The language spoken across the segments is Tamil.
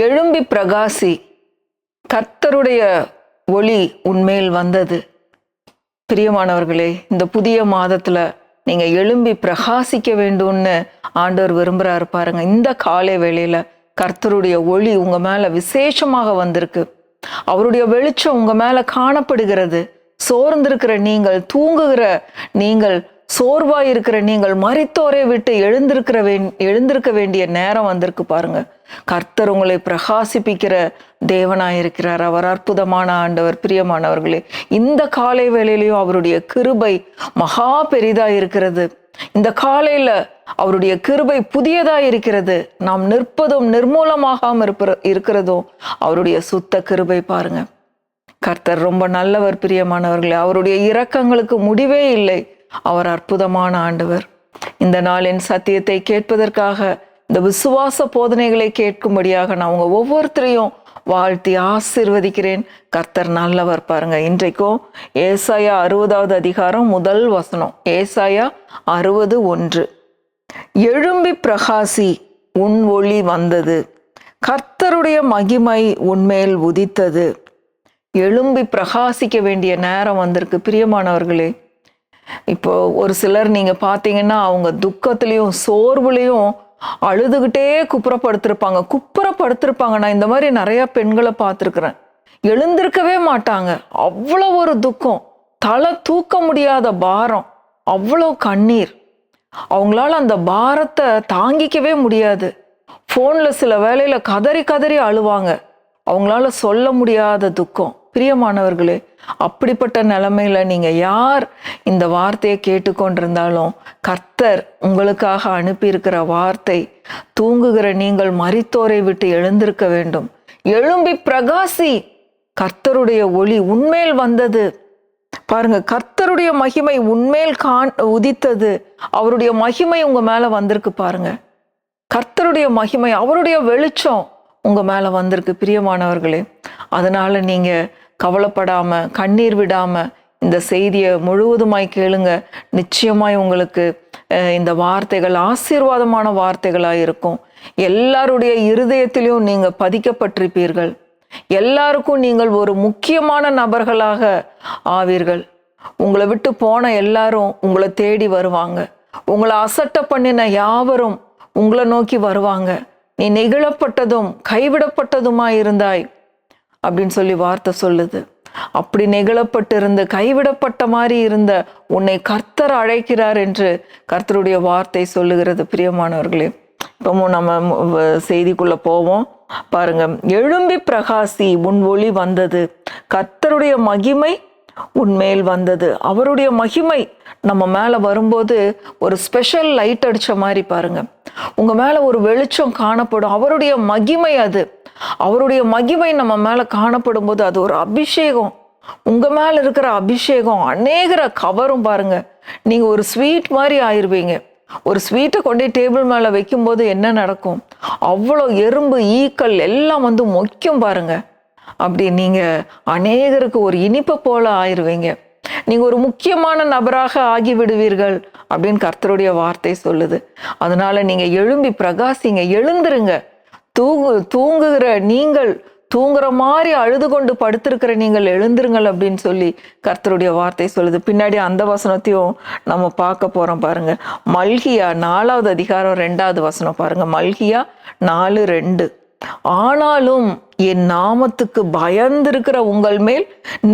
எழும்பி பிரகாசி கர்த்தருடைய ஒளி உண்மையில் வந்தது. பிரியமானவர்களே இந்த புதிய மாதத்தில் நீங்கள் எழும்பி பிரகாசிக்க வேண்டும்னு ஆண்டவர் விரும்புகிறாரு பாருங்க. இந்த காலை வேளையில் கர்த்தருடைய ஒளி உங்கள் மேலே விசேஷமாக வந்திருக்கு. அவருடைய வெளிச்சம் உங்கள் மேலே காணப்படுகிறது. சோர்ந்திருக்கிற நீங்கள் தூங்குகிற நீங்கள் சோர்வா இருக்கிற நீங்கள் மறித்தோரை விட்டு எழுந்திருக்கிற வே எழுந்திருக்க வேண்டிய நேரம் வந்திருக்கு பாருங்க. கர்த்தர் உங்களை பிரகாசிப்பிக்கிற தேவனாயிருக்கிறார். அவர் அற்புதமான ஆண்டவர் பிரியமானவர்களே. இந்த காலை வேளையிலையும் அவருடைய கிருபை மகா பெரிதா இருக்கிறது இந்த காலையில அவருடைய கிருபை புதியதா இருக்கிறது நாம் நிற்பதும் நிர்மூலமாகாம இருப்ப இருக்கிறதும் அவருடைய சுத்த கிருபை பாருங்க. கர்த்தர் ரொம்ப நல்லவர் பிரியமானவர்களே. அவருடைய இரக்கங்களுக்கு முடிவே இல்லை. அவர் அற்புதமான ஆண்டவர். இந்த நாளின் சத்தியத்தை கேட்பதற்காக இந்த விசுவாச போதனைகளை கேட்கும்படியாக நான் உங்கள் ஒவ்வொருத்தரையும் வாழ்த்தி ஆசிர்வதிக்கிறேன். கர்த்தர் நல்லவர் பாருங்க. இன்றைக்கும் ஏசாயா அறுபதாவது அதிகாரம் முதல் வசனம். ஏசாயா அறுபது ஒன்று. எழும்பி பிரகாசி உன் ஒளி வந்தது. கர்த்தருடைய மகிமை உன்மேல் உதித்தது. எழும்பி பிரகாசிக்க வேண்டிய நேரம் வந்திருக்கு. பிரியமானவர்களே இப்போ ஒரு சிலர் நீங்க பார்த்தீங்கன்னா அவங்க துக்கத்திலையும் சோர்வுலையும் அழுதுகிட்டே குப்புறப்படுத்திருப்பாங்க. குப்புறப்படுத்திருப்பாங்க. நான் இந்த மாதிரி நிறைய பெண்களை பார்த்துருக்குறேன். எழுந்திருக்கவே மாட்டாங்க. அவ்வளோ ஒரு துக்கம். தலை தூக்க முடியாத பாரம். அவ்வளோ கண்ணீர். அவங்களால அந்த பாரத்தை தாங்கிக்கவே முடியாது. ஃபோனில் சில வேலையில் கதறி கதறி அழுவாங்க. அவங்களால சொல்ல முடியாத துக்கம். பிரியமானவர்களே அப்படிப்பட்ட நிலைமையில நீங்கள் யார்? இந்த வார்த்தையை கேட்டுக்கொண்டிருந்தாலும் கர்த்தர் உங்களுக்காக அனுப்பியிருக்கிற வார்த்தை தூங்குகிற நீங்கள் மறித்தோரை விட்டு எழுந்திருக்க வேண்டும். எழும்பி பிரகாசி கர்த்தருடைய ஒளி உண்மையில் வந்தது. பாருங்க கர்த்தருடைய மகிமை உண்மையில் காண் உதித்தது. அவருடைய மகிமை உங்க மேல வந்திருக்கு பாருங்க. கர்த்தருடைய மகிமை அவருடைய வெளிச்சம் உங்க மேல வந்திருக்கு பிரியமானவர்களே. அதனால நீங்க கவலைப்படாமல் கண்ணீர் விடாமல் இந்த செய்தியை முழுவதுமாய் கேளுங்க. நிச்சயமாய் உங்களுக்கு இந்த வார்த்தைகள் ஆசீர்வாதமான வார்த்தைகளாக இருக்கும். எல்லாருடைய இருதயத்திலையும் நீங்கள் பதிக்கப்பட்டிருப்பீர்கள். எல்லாருக்கும் நீங்கள் ஒரு முக்கியமான நபர்களாக ஆவீர்கள். உங்களை விட்டு போன எல்லாரும் உங்களை தேடி வருவாங்க. உங்களை அசட்ட பண்ணின யாவரும் உங்களை நோக்கி வருவாங்க. நீ நெகிழப்பட்டதும் கைவிடப்பட்டதுமா இருந்தாய். அப்படின்னு சொல்லி வார்த்தை சொல்லுது. அப்படி நெகிழப்பட்டிருந்த கைவிடப்பட்ட மாதிரி இருந்த உன்னை கர்த்தர் அழைக்கிறார் என்று கர்த்தருடைய வார்த்தை சொல்லுகிறது பிரியமானவர்களே. இப்போ நம்ம செய்திக்குள்ளே செய்திக்குள்ள போவோம். பாருங்க எழும்பி பிரகாசி உன் ஒளி வந்தது. கர்த்தருடைய மகிமை உன்மேல் வந்தது. அவருடைய மகிமை நம்ம மேலே வரும்போது ஒரு ஸ்பெஷல் லைட் அடித்த மாதிரி பாருங்க. உங்கள் மேலே ஒரு வெளிச்சம் காணப்படும். அவருடைய மகிமை அது. அவருடைய மகிமை நம்ம மேலே காணப்படும் போது அது ஒரு அபிஷேகம். உங்கள் மேலே இருக்கிற அபிஷேகம் அநேகரை கவரும் பாருங்க. நீங்கள் ஒரு ஸ்வீட் மாதிரி ஆயிடுவீங்க ஒரு ஸ்வீட்டை கொண்டு டேபிள் மேலே வைக்கும்போது என்ன நடக்கும்? அவ்வளோ எறும்பு ஈக்கள் எல்லாம் வந்து மொய்க்கும் பாருங்க. அப்படி நீங்கள் அநேகருக்கு ஒரு இனிப்பை போல ஆயிடுவீங்க நீங்கள் ஒரு முக்கியமான நபராக ஆகிவிடுவீர்கள் அப்படின்னு கர்த்தருடைய வார்த்தை சொல்லுது. அதனால நீங்கள் எழும்பி பிரகாசிங்க எழுந்துருங்க. தூங்கு தூங்குகிற நீங்கள் தூங்குற மாதிரி அழுது கொண்டு படுத்திருக்கிற நீங்கள் எழுந்துருங்கள் அப்படின்னு சொல்லி கர்த்தருடைய வார்த்தை சொல்லுது. பின்னாடி அந்த வசனத்தையும் நம்ம பார்க்க போகிறோம் பாருங்க. மல்கியா நாலாவது அதிகாரம் ரெண்டாவது வசனம் பாருங்க. மல்கியா நாலு ரெண்டு. ஆனாலும் என் நாமத்துக்கு பயந்திருக்கிற உங்கள் மேல்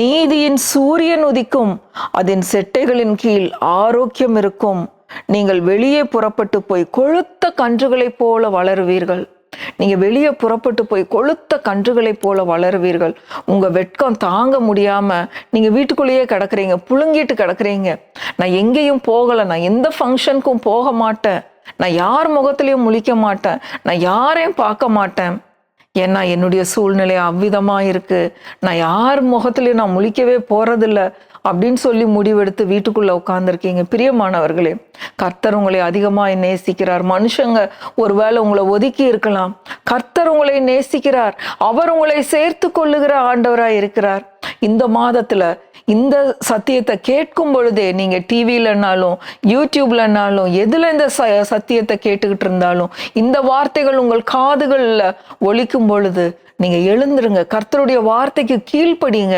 நீதியின் சூரியன் உதிக்கும். அதன் செட்டைகளின் கீழ் ஆரோக்கியம் இருக்கும். நீங்கள் வெளியே புறப்பட்டு போய் கொழுத்த கன்றுகளைப் போல வளருவீர்கள். நீங்க வெளியே புறப்பட்டு போய் கொழுத்த கன்றுகளைப் போல வளருவீர்கள். உங்க வெட்கம் தாங்க முடியாம நீங்க வீட்டுக்குள்ளேயே கிடக்குறீங்க புழுங்கிட்டு கிடக்குறீங்க. நான் எங்கேயும் போகல நான் எந்த ஃபங்க்ஷனுக்கும் போக மாட்டேன். நான் யார் முகத்துலேயும் முழிக்க மாட்டேன். நான் யாரையும் பார்க்க மாட்டேன். ஏன்னா என்னுடைய சூழ்நிலை அவ்விதமாக இருக்குது நான் யார் முகத்துலையும் நான் முழிக்கவே போகிறதில்ல அப்படின்னு சொல்லி முடிவெடுத்து வீட்டுக்குள்ளே உட்காந்துருக்கீங்க பிரியமானவர்களே கர்த்தர் உங்களை அதிகமாக நேசிக்கிறார். மனுஷங்க ஒருவேளை உங்களை ஒதுக்கி இருக்கலாம். கர்த்தர் உங்களை நேசிக்கிறார். அவர் உங்களை சேர்த்து கொள்ளுகிற ஆண்டவராக இருக்கிறார். இந்த மாதத்தில் இந்த சத்தியத்தை கேட்கும் பொழுதே நீங்கள் டிவியிலனாலும் யூடியூப்லனாலும் எதில் இந்த ச சத்தியத்தை கேட்டுக்கிட்டு இருந்தாலும் இந்த வார்த்தைகள் உங்கள் காதுகளில் ஒழிக்கும் பொழுது நீங்கள் எழுந்துருங்க. கர்த்தருடைய வார்த்தைக்கு கீழ்ப்படிங்க.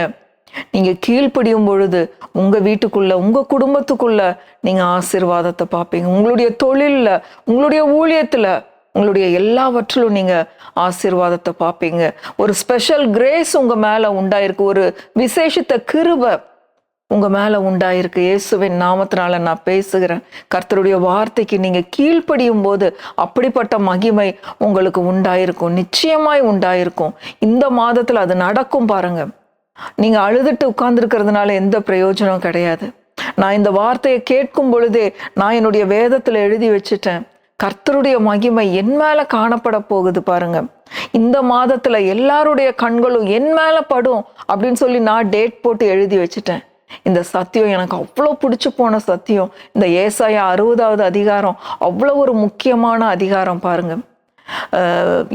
நீங்கள் கீழ்ப்படியும் பொழுது உங்கள் வீட்டுக்குள்ள உங்கள் குடும்பத்துக்குள்ள நீங்கள் ஆசீர்வாதத்தை பார்ப்பீங்க. உங்களுடைய தொழிலில் உங்களுடைய ஊழியத்தில் உங்களுடைய எல்லாவற்றிலும் நீங்கள் ஆசீர்வாதத்தை பார்ப்பீங்க. ஒரு ஸ்பெஷல் கிரேஸ் உங்கள் மேலே உண்டாயிருக்கு. ஒரு விசேஷித்த கிருபை உங்கள் மேலே உண்டாயிருக்கு. இயேசுவின் நாமத்தினால நான் பேசுகிறேன். கர்த்தருடைய வார்த்தைக்கு நீங்கள் கீழ்ப்படியும் போது அப்படிப்பட்ட மகிமை உங்களுக்கு உண்டாயிருக்கும். நிச்சயமாய் உண்டாயிருக்கும். இந்த மாதத்தில் அது நடக்கும் பாருங்கள் நீங்கள் அழுதுட்டு உட்கார்ந்துருக்கிறதுனால எந்த பிரயோஜனம் கிடையாது. நான் இந்த வார்த்தையை கேட்கும் பொழுதே நான் என்னுடைய வேதத்தில் எழுதி வச்சுட்டேன். கர்த்தருடைய மகிமை என் மேலே காணப்பட போகுது பாருங்க. இந்த மாதத்துல எல்லாருடைய கண்களும் என் மேலே படும் அப்படின்னு சொல்லி நான் டேட் போட்டு எழுதி வச்சுட்டேன். இந்த சத்தியம் எனக்கு அவ்வளோ பிடிச்சி போன சத்தியம். இந்த ஏசாயா அறுபதாவது அதிகாரம் அவ்வளோ ஒரு முக்கியமான அதிகாரம் பாருங்க.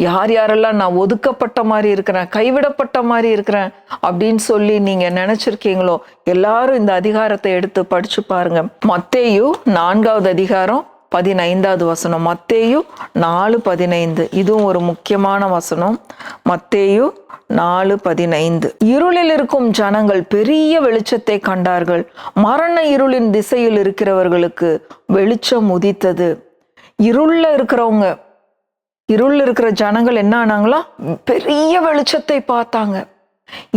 யார் யாரெல்லாம் நான் ஒதுக்கப்பட்ட மாதிரி இருக்கிறேன் கைவிடப்பட்ட மாதிரி இருக்கிறேன் அப்படின்னு சொல்லி நீங்க நினைச்சிருக்கீங்களோ எல்லாரும் இந்த அதிகாரத்தை எடுத்து படிச்சு பாருங்க. மத்தேயு நான்காவது அதிகாரம் பதினைந்தாவது வசனம். மத்தேயு நாலு பதினைந்து. இதுவும் ஒரு முக்கியமான வசனம். மத்தேயு நாலு பதினைந்து. இருளில் இருக்கும் ஜனங்கள் பெரிய வெளிச்சத்தை கண்டார்கள். மரண இருளின் திசையில் இருக்கிறவர்களுக்கு வெளிச்சம் உதித்தது. இருளில் இருக்கிறவங்க இருள் இருக்கிற ஜனங்கள் என்ன ஆனாங்களா? பெரிய வெளிச்சத்தை பார்த்தாங்க.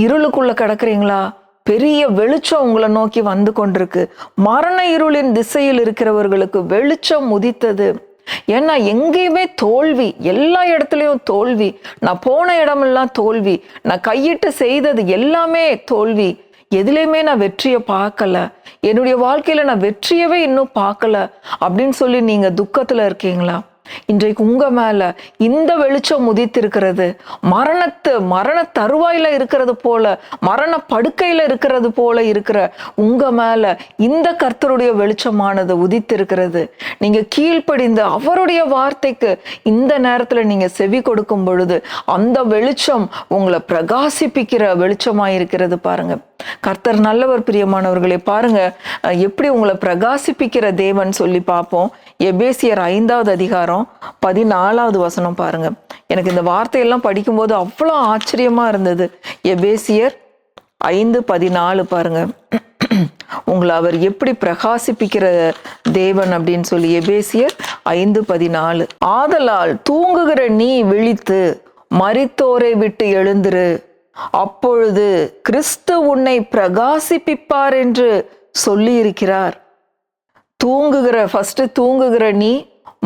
இருளுக்குள்ள கிடக்குறீங்களா? பெரிய வெளிச்சம் உங்களை நோக்கி வந்து கொண்டிருக்கு. மரண இருளின் திசையில் இருக்கிறவர்களுக்கு வெளிச்சம் உதித்தது. ஏன்னா எங்கேயுமே தோல்வி எல்லா இடத்துலையும் தோல்வி. நான் போன இடமெல்லாம் தோல்வி. நான் கையிட்டு செய்தது எல்லாமே தோல்வி. எதுலையுமே நான் வெற்றியை பார்க்கல. என்னுடைய வாழ்க்கையில நான் வெற்றியவே இன்னும் பார்க்கல. அப்படின்னு சொல்லி நீங்க துக்கத்துல இருக்கீங்களா? இன்றைக்கு உங்க மேல இந்த வெளிச்சம் உதித்திருக்கிறது. மரணத்து மரண தருவாயில இருக்கிறது போல மரண படுக்கையில இருக்கிறது போல இருக்கிற உங்க மேல இந்த கர்த்தருடைய வெளிச்சமானது உதித்திருக்கிறது. நீங்க கீழ்ப்படிந்து அவருடைய வார்த்தைக்கு இந்த நேரத்துல நீங்க செவி கொடுக்கும் பொழுது அந்த வெளிச்சம் உங்களை பிரகாசிப்பிக்கிற வெளிச்சமா இருக்கிறது பாருங்க. கர்த்தர் நல்லவர் பிரியமானவர்களே பாருங்க. எப்படி உங்களை பிரகாசிப்பிக்கிற தேவன் சொல்லி பார்ப்போம். எபேசியர் ஐந்தாவது அதிகாரம் பதினாலாவது வசனம் பாருங்க. எனக்கு இந்த வார்த்தையெல்லாம் படிக்கும்போது அவ்வளோ ஆச்சரியமா இருந்தது. எபேசியர் ஐந்து பதினாலு பாருங்க. உங்களை அவர் எப்படி பிரகாசிப்பிக்கிற தேவன் அப்படின்னு சொல்லி எபேசியர் ஐந்து பதினாலு. ஆதலால் தூங்குகிற நீ விழித்து மரித்தோரை விட்டு எழுந்துரு. அப்பொழுது கிறிஸ்து உன்னை பிரகாசிப்பிப்பார் என்று சொல்லி இருக்கிறார் தூங்குகிற ஃபர்ஸ்ட் தூங்குகிற நீ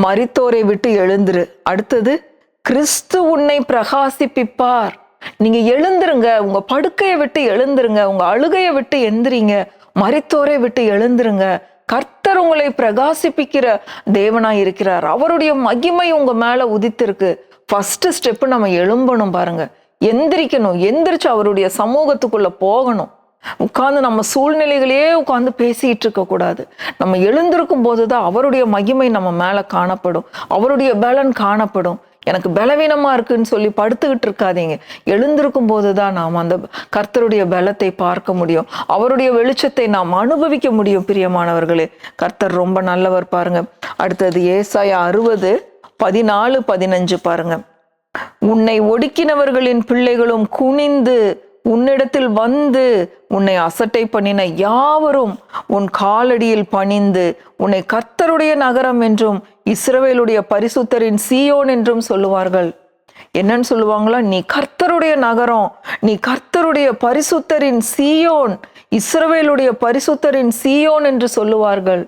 மரித்தோரை விட்டு எழுந்துரு. அடுத்தது கிறிஸ்து உன்னை பிரகாசிப்பிப்பார். நீங்க எழுந்துருங்க உங்க படுக்கையை விட்டு எழுந்துருங்க உங்க அழுகையை விட்டு எந்திரிங்க. மரித்தோரை விட்டு எழுந்துருங்க. கர்த்தர் உங்களை பிரகாசிப்பிக்கிற தேவனாய் இருக்கிறார். அவருடைய மகிமை உங்க மேல உதித்திருக்கு. ஃபர்ஸ்ட் ஸ்டெப் நம்ம எழும்பணும் பாருங்க. எந்திரிக்கணும். எந்திரிச்சு அவருடைய சமூகத்துக்குள்ள போகணும். உட்காந்து நம்ம சூழ்நிலைகளையே உட்காந்து பேசிட்டு இருக்க கூடாது. நம்ம எழுந்திருக்கும் போது தான் அவருடைய மகிமை நம்ம மேல காணப்படும். அவருடைய பலன் காணப்படும். எனக்கு பலவீனமா இருக்குன்னு சொல்லி படுத்துக்கிட்டு இருக்காதீங்க. எழுந்திருக்கும் போதுதான் நாம் அந்த கர்த்தருடைய பலத்தை பார்க்க முடியும். அவருடைய வெளிச்சத்தை நாம் அனுபவிக்க முடியும் பிரியமானவர்களே. கர்த்தர் ரொம்ப நல்லவர் பாருங்க. அடுத்தது ஏசாயா அறுபது பதினாலு பதினஞ்சு பாருங்க. உன்னை ஒடுக்கினவர்களின் பிள்ளைகளும் குனிந்து உன்னிடத்தில் வந்து உன்னை அசட்டை பண்ணின யாவரும் உன் காலடியில் பணிந்து உன்னை கர்த்தருடைய நகரம் என்றும் இஸ்ரவேலுடைய பரிசுத்தரின் சீயோன் என்றும் சொல்லுவார்கள். என்னன்னு சொல்லுவாங்களா? நீ கர்த்தருடைய நகரம் நீ கர்த்தருடைய பரிசுத்தரின் சீயோன் இஸ்ரவேலுடைய பரிசுத்தரின் சீயோன் என்று சொல்லுவார்கள்.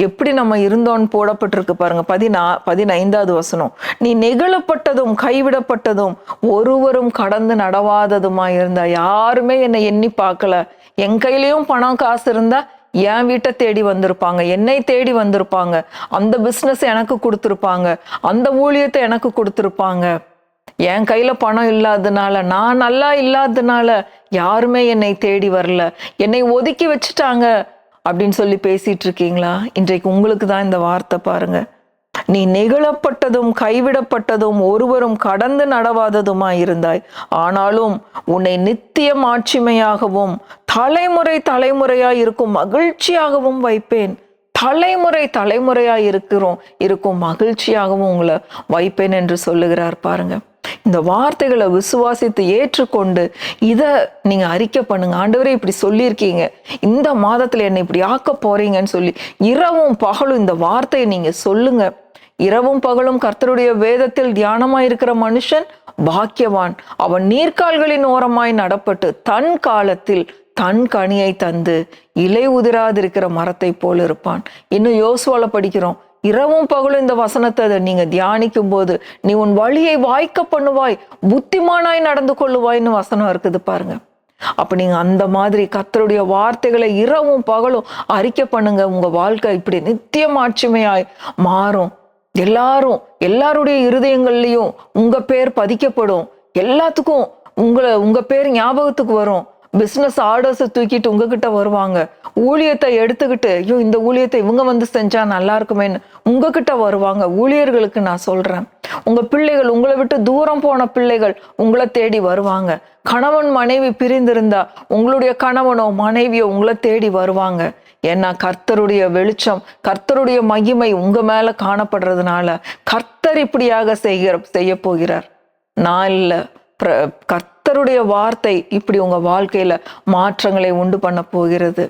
எப்படி நம்ம இருந்தோன்னு போடப்பட்டிருக்கு பாருங்க. பதினா பதினைந்தாவது வசனம். நீ நெகிழப்பட்டதும் கைவிடப்பட்டதும் ஒருவரும் கடந்து நடவாததுமா இருந்தா? யாருமே என்னை எண்ணி பார்க்கல. என் கையிலயும் பணம் காசு இருந்தா என் வீட்டை தேடி வந்திருப்பாங்க. என்னை தேடி வந்திருப்பாங்க. அந்த பிஸ்னஸ் எனக்கு கொடுத்துருப்பாங்க. அந்த ஊழியத்தை எனக்கு கொடுத்துருப்பாங்க. என் கையில பணம் இல்லாததுனால நான் நல்லா இல்லாததுனால யாருமே என்னை தேடி வரல. என்னை ஒதுக்கி வச்சுட்டாங்க. அப்படின்னு சொல்லி பேசிட்டு இருக்கீங்களா இன்றைக்கு உங்களுக்கு தான் இந்த வார்த்தை பாருங்க. நீ நெகிழப்பட்டதும் கைவிடப்பட்டதும் ஒருவரும் கடந்து நடவாததுமாய் இருந்தாய். ஆனாலும் உன்னை நித்திய ஆட்சிமையாகவும் தலைமுறை தலைமுறையாய் இருக்கும் மகிழ்ச்சியாகவும் வைப்பேன். தலைமுறை தலைமுறையாய் இருக்கிறோம் இருக்கும் மகிழ்ச்சியாகவும் உங்களை வைப்பேன் என்று சொல்லுகிறார் பாருங்கள் இந்த வார்த்தைகளை விசுவாசித்து ஏற்றுக்கொண்டு இதை நீங்கள் அறிக்கை பண்ணுங்க. ஆண்டவரே இப்படி சொல்லியிருக்கீங்க. இந்த மாதத்தில் என்னை இப்படி ஆக்க போறீங்கன்னு சொல்லி இரவும் பகலும் இந்த வார்த்தையை நீங்கள் சொல்லுங்க. இரவும் பகலும் கர்த்தருடைய வேதத்தில் தியானமாக இருக்கிற மனுஷன் பாக்கியவான். அவன் நீர்க்கால்களின் ஓரமாய் நடப்பட்டு தன் காலத்தில் தன் கனியை தந்து இலை உதிராதிருக்கிற மரத்தை போல் இருப்பான். இன்னும் யோசுவால படிக்கிறோம். இரவும் பகலும் இந்த வசனத்தை அதை நீங்க தியானிக்கும் போது நீ உன் வழியை வாய்க்க பண்ணுவாய் புத்திமானாய் நடந்து கொள்ளுவாய்ன்னு வசனம் இருக்குது பாருங்க. அப்ப நீங்க அந்த மாதிரி கத்தருடைய வார்த்தைகளை இரவும் பகலும் அறிக்கை பண்ணுங்க. உங்க வாழ்க்கை இப்படி நித்தியம் ஆட்சிமையாய் மாறும். எல்லாரும் எல்லாருடைய இருதயங்கள்லையும் உங்க பேர் பதிக்கப்படும். எல்லாத்துக்கும் உங்களை உங்க பேர் ஞாபகத்துக்கு வரும். பிஸ்னஸ் ஆர்டர்ஸை தூக்கிட்டு உங்ககிட்ட வருவாங்க. ஊழியத்தை எடுத்துக்கிட்டு ஐயோ இந்த ஊழியத்தை இவங்க வந்து செஞ்சா நல்லா இருக்குமேன்னு உங்ககிட்ட வருவாங்க. ஊழியர்களுக்கு நான் சொல்றேன். உங்க பிள்ளைகள் உங்களை விட்டு தூரம் போன பிள்ளைகள் உங்களை தேடி வருவாங்க. கணவன் மனைவி பிரிந்திருந்தா உங்களுடைய கணவனோ மனைவியோ உங்களை தேடி வருவாங்க. ஏன்னா கர்த்தருடைய வெளிச்சம் கர்த்தருடைய மகிமை உங்க மேல காணப்படுறதுனால கர்த்தர் இப்படியாக செய்கிற செய்ய போகிறார். நான் இல்லை. கர்த்தருடைய வார்த்தை இப்படி உங்கள் வாழ்க்கையில் மாற்றங்களை உண்டு பண்ண போகிறது.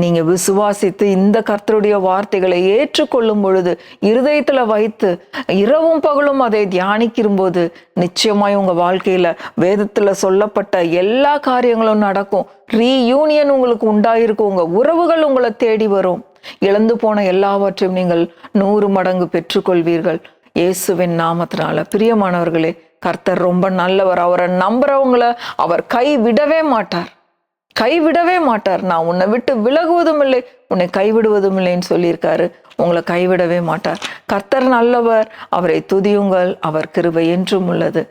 நீங்கள் விசுவாசித்து இந்த கர்த்தருடைய வார்த்தைகளை ஏற்றுக்கொள்ளும் பொழுது இருதயத்தில் வைத்து இரவும் பகலும் அதை தியானிக்கும் போது நிச்சயமாய் உங்கள் வாழ்க்கையில் வேதத்தில் சொல்லப்பட்ட எல்லா காரியங்களும் நடக்கும். ரீயூனியன் உங்களுக்கு உண்டாயிருக்கும் உங்கள் உறவுகள் உங்களை தேடி வரும். இழந்து போன எல்லாவற்றையும் நீங்கள் நூறு மடங்கு பெற்றுக்கொள்வீர்கள். இயேசுவின் நாமத்தினால. பிரியமானவர்களே கர்த்தர் ரொம்ப நல்லவர். அவரை நம்புறவங்கள அவர் கை விடவே மாட்டார். கைவிடவே மாட்டார். நான் உன்னை விட்டு விலகுவதும் இல்லை உன்னை கைவிடுவதும் இல்லைன்னு சொல்லியிருக்காரு. உங்களை கைவிடவே மாட்டார். கர்த்தர் நல்லவர். அவரை துதியுங்கள். அவர் கிருபை என்றும் உள்ளது.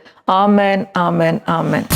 ஆமென் ஆமென் ஆமேன்.